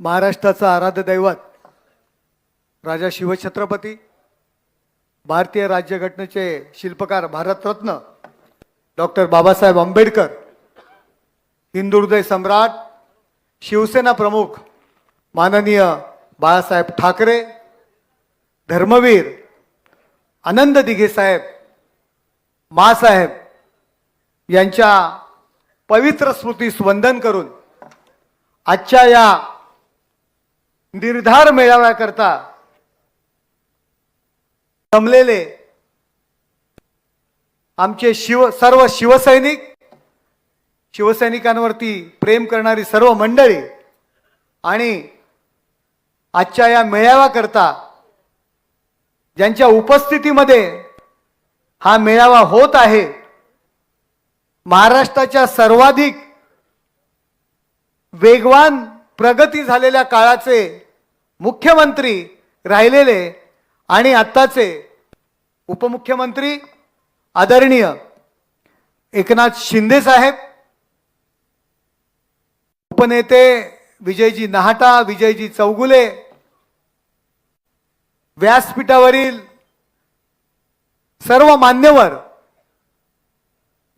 महाराष्ट्राचं आराध्य दैवत राजा शिवछत्रपती भारतीय राज्यघटनेचे शिल्पकार भारतरत्न डॉक्टर बाबासाहेब आंबेडकर हिंदुहृदय सम्राट शिवसेना प्रमुख माननीय बाळासाहेब ठाकरे धर्मवीर आनंद दिघे साहेब मासाहेब यांच्या पवित्र स्मृतीस वंदन करून आजच्या या निर्धार मेळाव्याकरता जमलेले आमचे शिव सर्व शिवसैनिक शिवसैनिकांवरती प्रेम करणारी सर्व मंडळी आणि आजच्या या मेळाव्याकरता ज्यांच्या उपस्थितीमध्ये हा मेळावा होत आहे महाराष्ट्राच्या सर्वाधिक वेगवान प्रगती झालेल्या काळाचे मुख्यमंत्री राहिलेले आणि आत्ताचे उपमुख्यमंत्री आदरणीय एकनाथ शिंदे साहेब उपनेते विजयजी नाहटा विजयजी चौगुले व्यासपीठावरील सर्व मान्यवर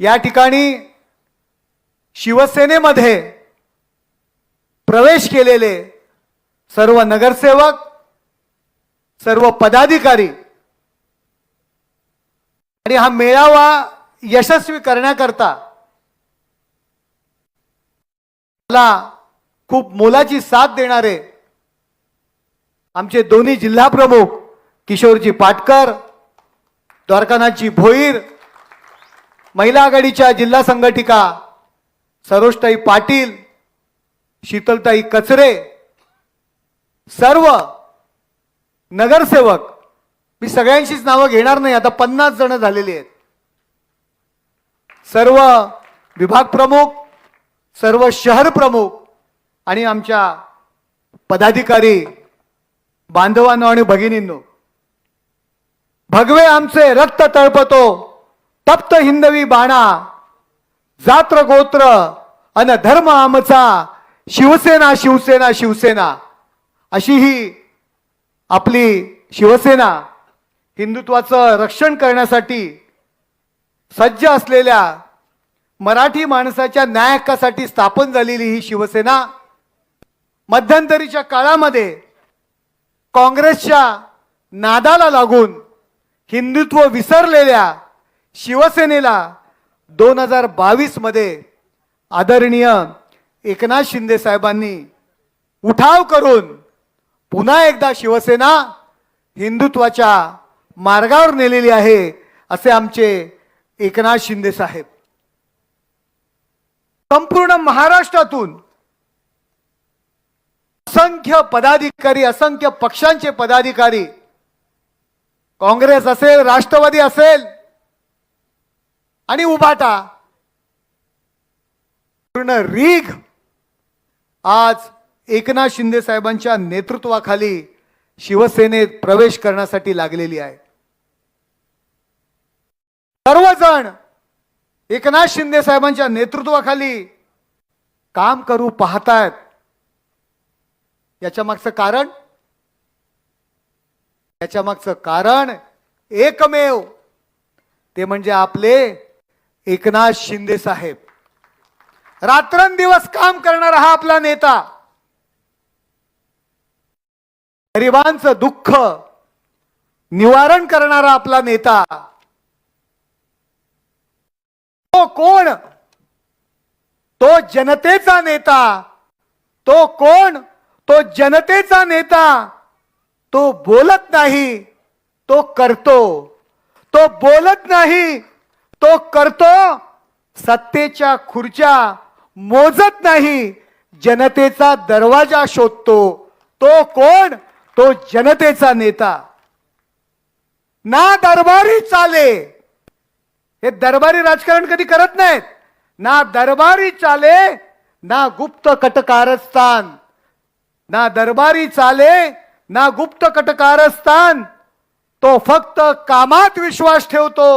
या ठिकाणी शिवसेनेमध्ये प्रवेश केलेले सर्व नगरसेवक सर्व पदाधिकारी. आणि हा मेळावा यशस्वी करण्याकरता मला खूप मोलाची साथ देणारे आमचे दोन्ही जिल्हा प्रमुख किशोरजी पाटकर द्वारकानाथजी भोईर महिला आघाडीच्या जिल्हा संघटिका सरोजताई पाटील शीतलताई कचरे सर्व नगरसेवक मी सगळ्यांशीच नावं घेणार नाही आता पन्नास जण झालेली आहेत. सर्व विभाग प्रमुख सर्व शहर प्रमुख आणि आमच्या पदाधिकारी बांधवांनो आणि भगिनींनो भगवे आमचे रक्त तळपतो तप्त हिंदवी बाणा जात्र गोत्र अन धर्म आमचा शिवसेना शिवसेना शिवसेना. अशी ही आपली शिवसेना हिंदुत्वाचं रक्षण करण्यासाठी सज्ज असलेल्या मराठी माणसाच्या न्याय हक्कासाठी स्थापन झालेली ही शिवसेना मध्यंतरीच्या काळामध्ये काँग्रेसच्या नादाला लागून हिंदुत्व विसरलेल्या शिवसेनेला दोन हजार बावीसमध्ये आदरणीय एकनाथ शिंदे साहेबांनी उठाव करून पुन्हा एकदा शिवसेना हिंदुत्वाच्या मार्गावर नेलेली आहे असे आमचे एकनाथ शिंदे साहेब. संपूर्ण महाराष्ट्रातून असंख्य पदाधिकारी असंख्य पक्षांचे पदाधिकारी काँग्रेस असेल राष्ट्रवादी असेल आणि उभाटा पूर्ण रीघ आज एकनाथ शिंदे साहेबांच्या नेतृत्वाखाली शिवसेनेत प्रवेश करण्यासाठी लागलेली आहे. सर्वजण एकनाथ शिंदे साहेबांच्या नेतृत्वाखाली काम करू पाहतायत. याच्या मागचं कारण? याच्या मागचं कारण एकमेव ते म्हणजे आपले एकनाथ शिंदे साहेब. रात्रंदिवस काम करणारा हा आपला नेता. गरिबांचं दुःख निवारण करणारा आपला नेता. तो कोण? तो जनतेचा नेता. तो कोण? तो जनतेचा नेता. तो बोलत नाही तो करतो. तो बोलत नाही तो करतो सत्तेच्या खुर्च्या मोजत नाही. जनतेचा दरवाजा शोधतो. तो कोण? तो जनतेचा नेता. ना दरबारी चाले. हे दरबारी राजकारण कधी करत नाहीत. ना दरबारी चाले ना गुप्त कटकारस्थान. ना दरबारी चाले ना गुप्त कटकारस्थान. तो फक्त कामात विश्वास ठेवतो.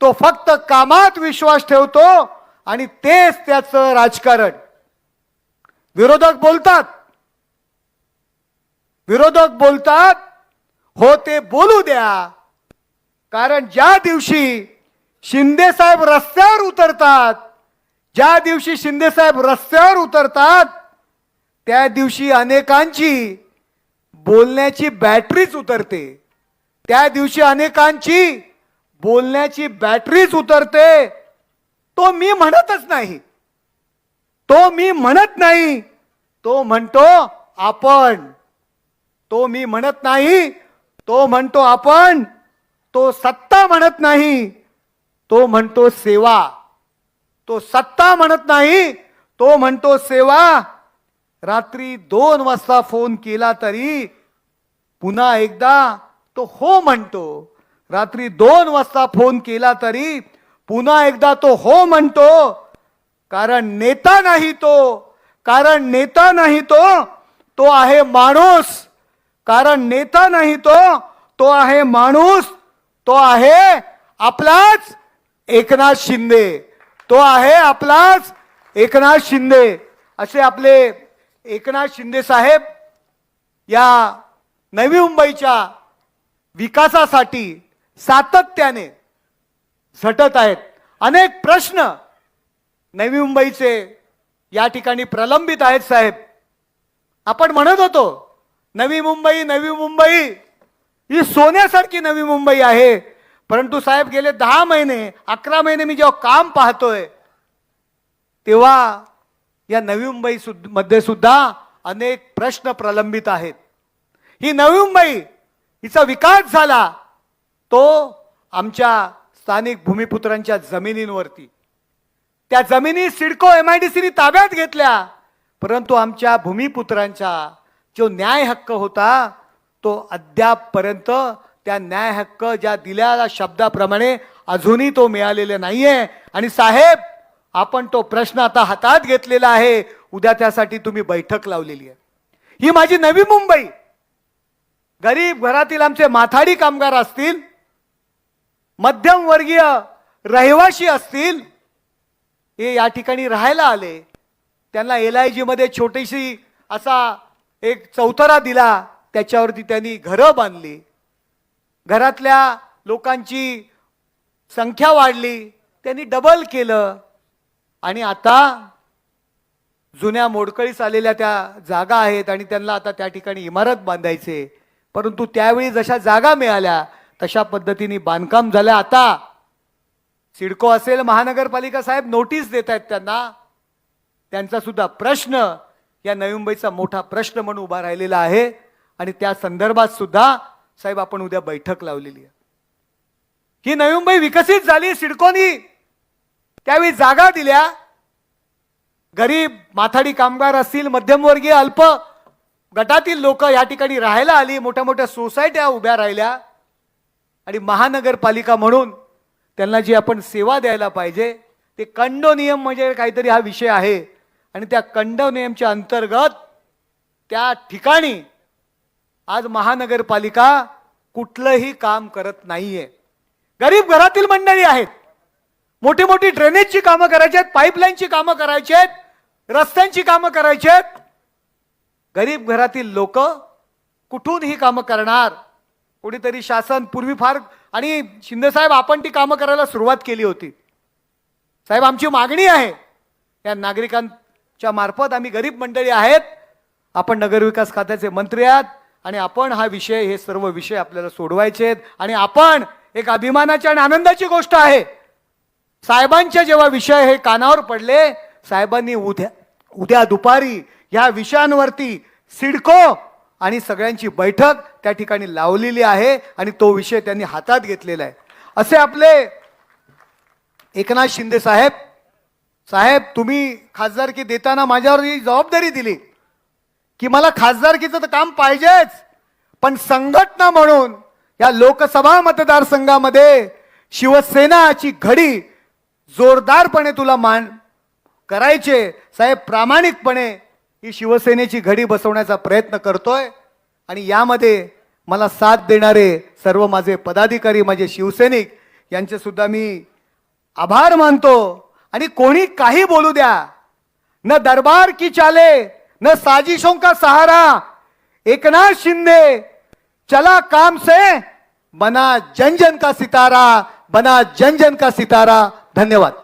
तो फक्त कामात विश्वास ठेवतो. आणि तेच त्याचं राजकारण. विरोधक बोलतात. विरोधक बोलतात हो ते बोलू द्या. कारण ज्या दिवशी शिंदे साहेब रस्त्यावर उतरतात ज्या दिवशी शिंदे साहेब रस्त्यावर उतरतात त्या दिवशी अनेकांची बोलण्याची बॅटरीच उतरते. त्या दिवशी अनेकांची बोलण्याची बॅटरीच उतरते. तो मी म्हणतच नाही. तो मी म्हणत नाही. तो म्हणतो आपण. तो मी म्हणत नाही. तो म्हणतो आपण. तो सत्ता म्हणत नाही. तो म्हणतो सेवा. तो सत्ता म्हणत नाही. तो म्हणतो सेवा. रात्री दोन वाजता फोन केला तरी पुन्हा एकदा तो हो म्हणतो. रात्री दोन वाजता फोन केला तरी पुन्हा एकदा तो हो म्हणतो कारण नेता नाही तो कारण नेता नाही तो तो आहे माणूस. कारण नेता नाही तो तो आहे माणूस. तो आहे आपलाच एकनाथ शिंदे. तो आहे आपलाच एकनाथ शिंदे. असे आपले एकनाथ शिंदे साहेब या नवी मुंबईच्या विकासासाठी सातत्याने झटत आहेत. अनेक प्रश्न नवी मुंबईचे या ठिकाणी प्रलंबित आहेत साहेब. आपण म्हणत होतो नवी मुंबई नवी मुंबई ही सोन्यासारखी नवी मुंबई आहे. परंतु साहेब गेले दहा महिने अकरा महिने मी जेव्हा काम पाहतोय तेव्हा या नवी मुंबई सुद- मध्ये सुद्धा अनेक प्रश्न प्रलंबित आहेत. ही नवी मुंबई हिचा विकास झाला तो आमच्या स्थानिक भूमिपुत्रांच्या जमिनींवरती. त्या जमिनी सिडको एम आय डी सीने ताब्यात घेतल्या. परंतु आमच्या भूमिपुत्रांचा जो न्याय हक्क होता तो अद्यापपर्यंत त्या न्याय हक्क ज्या दिलेल्या शब्दाप्रमाणे अजूनही तो मिळालेला नाहीये. आणि साहेब आपण तो प्रश्न आता हातात घेतलेला आहे. उद्या त्यासाठी तुम्ही बैठक लावलेली आहे. ही माझी नवी मुंबई. गरीब घरातील आमचे माथाडी कामगार असतील मध्यमवर्गीय रहिवाशी असतील हे या ठिकाणी राहायला आले. त्यांना एल आय जीमध्ये छोटीशी असा एक चौथरा दिला त्याच्यावरती त्यांनी घरं बांधली. घरातल्या लोकांची संख्या वाढली त्यांनी डबल केलं. आणि आता जुन्या मोडकळीस आलेल्या त्या जागा आहेत आणि त्यांना आता त्या ठिकाणी इमारत बांधायचे. परंतु त्यावेळी जशा जागा मिळाल्या तशा पद्धतीने बांधकाम झालं. आता सिडको असेल महानगरपालिका साहेब नोटीस देत आहेत त्यांना. त्यांचा सुद्धा प्रश्न या नवी मुंबईचा मोठा प्रश्न म्हणून उभा राहिलेला आहे. आणि त्या संदर्भात सुद्धा साहेब आपण उद्या बैठक लावलेली आहे. ही नवी मुंबई विकसित झाली सिडकोनी. त्यावेळी जागा दिल्या. गरीब माथाडी कामगार असतील मध्यमवर्गीय अल्प गटातील लोक या ठिकाणी राहायला आली. मोठ्या मोठ्या सोसायट्या उभ्या राहिल्या. आणि महानगरपालिका म्हणून त्यांना जी आपण सेवा द्यायला पाहिजे ते कंडो नियम म्हणजे काहीतरी हा विषय आहे. आणि त्या कंडो नियमच्या अंतर्गत त्या ठिकाणी आज महानगरपालिका कुठलंही काम करत नाहीये. गरीब घरातील मंडळी आहेत. मोठी मोठी ड्रेनेजची कामं करायची आहेत पाईपलाईनची कामं करायची आहेत रस्त्यांची कामं करायची आहेत. गरीब घरातील लोक कुठून ही कामं करणार? कुठेतरी शासन पूर्वी फार आणि शिंदेसाहेब आपण ती कामं करायला सुरुवात केली होती. साहेब आमची मागणी आहे. या नागरिकांच्या मार्फत आम्ही गरीब मंडळी आहेत. आपण नगरविकास खात्याचे मंत्री आहात. आणि आपण हा विषय हे सर्व विषय आपल्याला सोडवायचे आहेत. आणि आपण एक अभिमानाची आणि आनंदाची गोष्ट आहे. साहेबांचे जेव्हा विषय हे कानावर पडले साहेबांनी उद्या उद्या दुपारी या विषयांवरती सिडको आणि सगळ्यांची बैठक त्या ठिकाणी लावलेली आहे आणि तो विषय त्यांनी हातात घेतलेला आहे. असे आपले एकनाथ शिंदे साहेब साहेब तुम्ही खासदारकी देताना माझ्यावर ही जबाबदारी दिली की मला खासदारकीचं तर काम पाहिजेच पण संघटना म्हणून या लोकसभा मतदारसंघामध्ये शिवसेनाची घडी जोरदारपणे तुला मान करायचे साहेब प्रामाणिकपणे ही शिवसेनेची घडी बसवण्याचा प्रयत्न करतोय आणि यामध्ये मला साथ देणारे सर्व माझे पदाधिकारी माझे शिवसैनिक यांचे सुद्धा मी आभार मानतो. आणि कोणी काही बोलू द्या. न दरबार की चाले न साजिशों का सहारा. एकनाथ शिंदे चला काम से बना जन जन का सितारा बना जन जन का सितारा. धन्यवाद.